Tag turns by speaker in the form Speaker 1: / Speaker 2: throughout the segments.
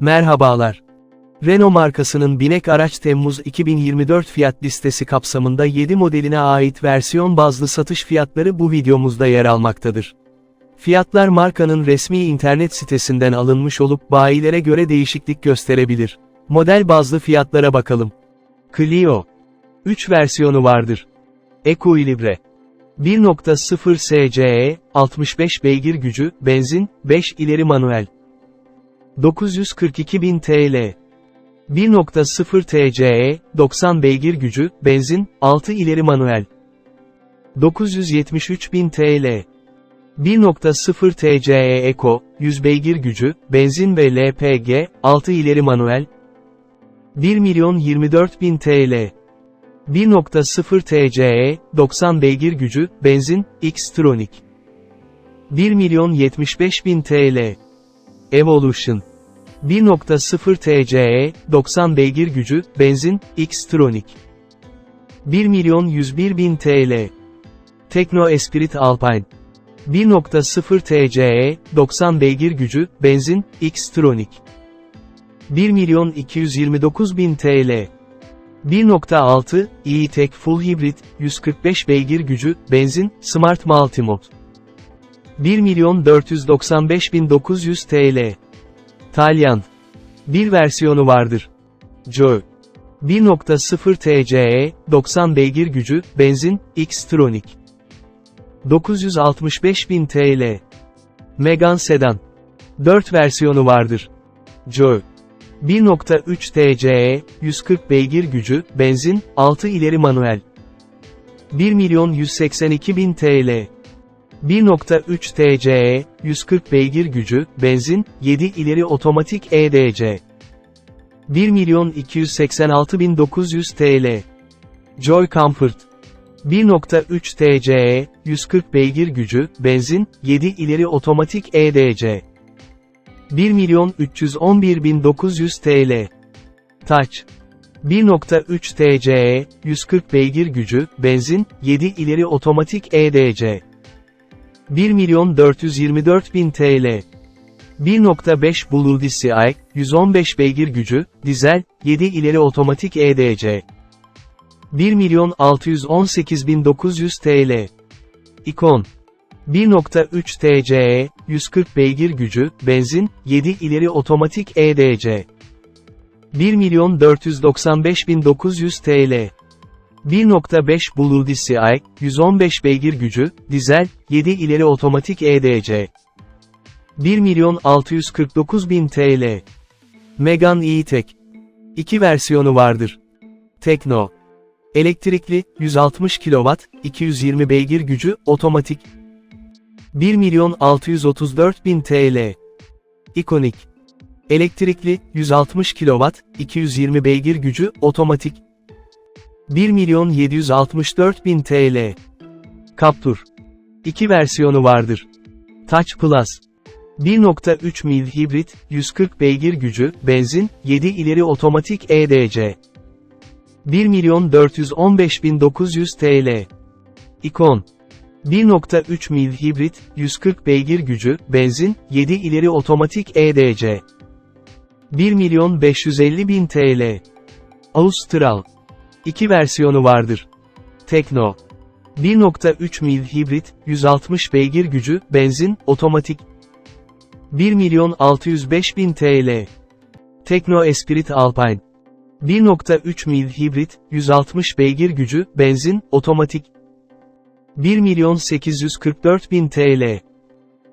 Speaker 1: Merhabalar. Renault markasının binek araç Temmuz 2024 fiyat listesi kapsamında 7 modeline ait versiyon bazlı satış fiyatları bu videomuzda yer almaktadır. Fiyatlar markanın resmi internet sitesinden alınmış olup bayilere göre değişiklik gösterebilir. Model bazlı fiyatlara bakalım. Clio 3 versiyonu vardır. Equilibre 1.0 SCE, 65 beygir gücü, benzin, 5 ileri manuel. 942.000 TL. 1.0 TCE, 90 beygir gücü, benzin, 6 ileri manuel. 973.000 TL. 1.0 TCE Eco, 100 beygir gücü, benzin ve LPG, 6 ileri manuel. 1 milyon 24.000 TL. 1.0 TCE, 90 beygir gücü, benzin, X-Tronic. 1 milyon 75.000 TL. Evolution. 1.0 TCE, 90 beygir gücü, benzin, X-Tronic. 1 milyon 101.000 TL. Tekno Esprit Alpine. 1.0 TCE, 90 beygir gücü, benzin, X-Tronic. 1 milyon 229.000 TL. 1.6, e-Tech Full Hybrid, 145 beygir gücü, benzin, Smart Multimode. 1 milyon 495.900 TL. Talyan. Bir versiyonu vardır. Joe. 1.0 TCE, 90 beygir gücü, benzin, X-Tronic. 965.000 TL. Megane Sedan. 4 versiyonu vardır. Joe. 1.3 TCE, 140 beygir gücü, benzin, 6 ileri manuel. 1 milyon 182 bin TL. 1.3 TCE, 140 beygir gücü, benzin, 7 ileri otomatik EDC. 1 milyon 286 bin 900 TL. Joy Comfort. 1.3 TCE, 140 beygir gücü, benzin, 7 ileri otomatik EDC. 1 milyon 311 bin 900 TL. Touch. 1.3 TCE, 140 beygir gücü, benzin, 7 ileri otomatik EDC. 1 milyon 424 bin TL. 1.5 Blue DCI, 115 beygir gücü, dizel, 7 ileri otomatik EDC. 1 milyon 618 bin 900 TL. İkon. 1.3 TCE, 140 beygir gücü, benzin, 7 ileri otomatik EDC. 1 milyon 495 bin 900 TL. 1.5 Blue DCI, 115 beygir gücü, dizel, 7 ileri otomatik EDC. 1 milyon 649 bin TL. Megane E-Tech. 2 versiyonu vardır. Tekno. Elektrikli, 160 kW, 220 beygir gücü, otomatik. 1 milyon 634 bin TL. İkonik. Elektrikli, 160 kW, 220 beygir gücü, otomatik. 1 milyon 764 bin TL. Captur. 2 versiyonu vardır. Touch Plus. 1.3 mil hibrit, 140 beygir gücü, benzin, 7 ileri otomatik EDC. 1 milyon 415 bin 900 TL. İkon. 1.3 mil hibrit, 140 beygir gücü, benzin, 7 ileri otomatik EDC. 1 milyon 550 bin TL. Austral. 2 versiyonu vardır. Tekno. 1.3 mil hibrit, 160 beygir gücü, benzin, otomatik. 1 milyon 605 bin TL. Tekno Esprit Alpine. 1.3 mil hibrit, 160 beygir gücü, benzin, otomatik. 1 milyon 844 bin TL.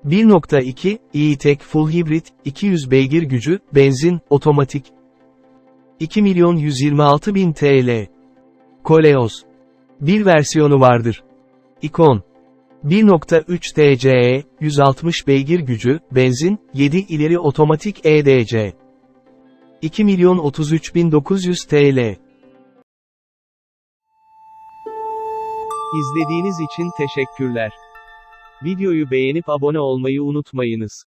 Speaker 1: 1.2, e-Tech Full Hybrid, 200 beygir gücü, benzin, otomatik. 2 milyon 126 bin TL. Koleos. Bir versiyonu vardır. İkon. 1.3 TCE, 160 beygir gücü, benzin, 7 ileri otomatik EDC. 2 milyon 33 bin 900 TL. İzlediğiniz için teşekkürler. Videoyu beğenip abone olmayı unutmayınız.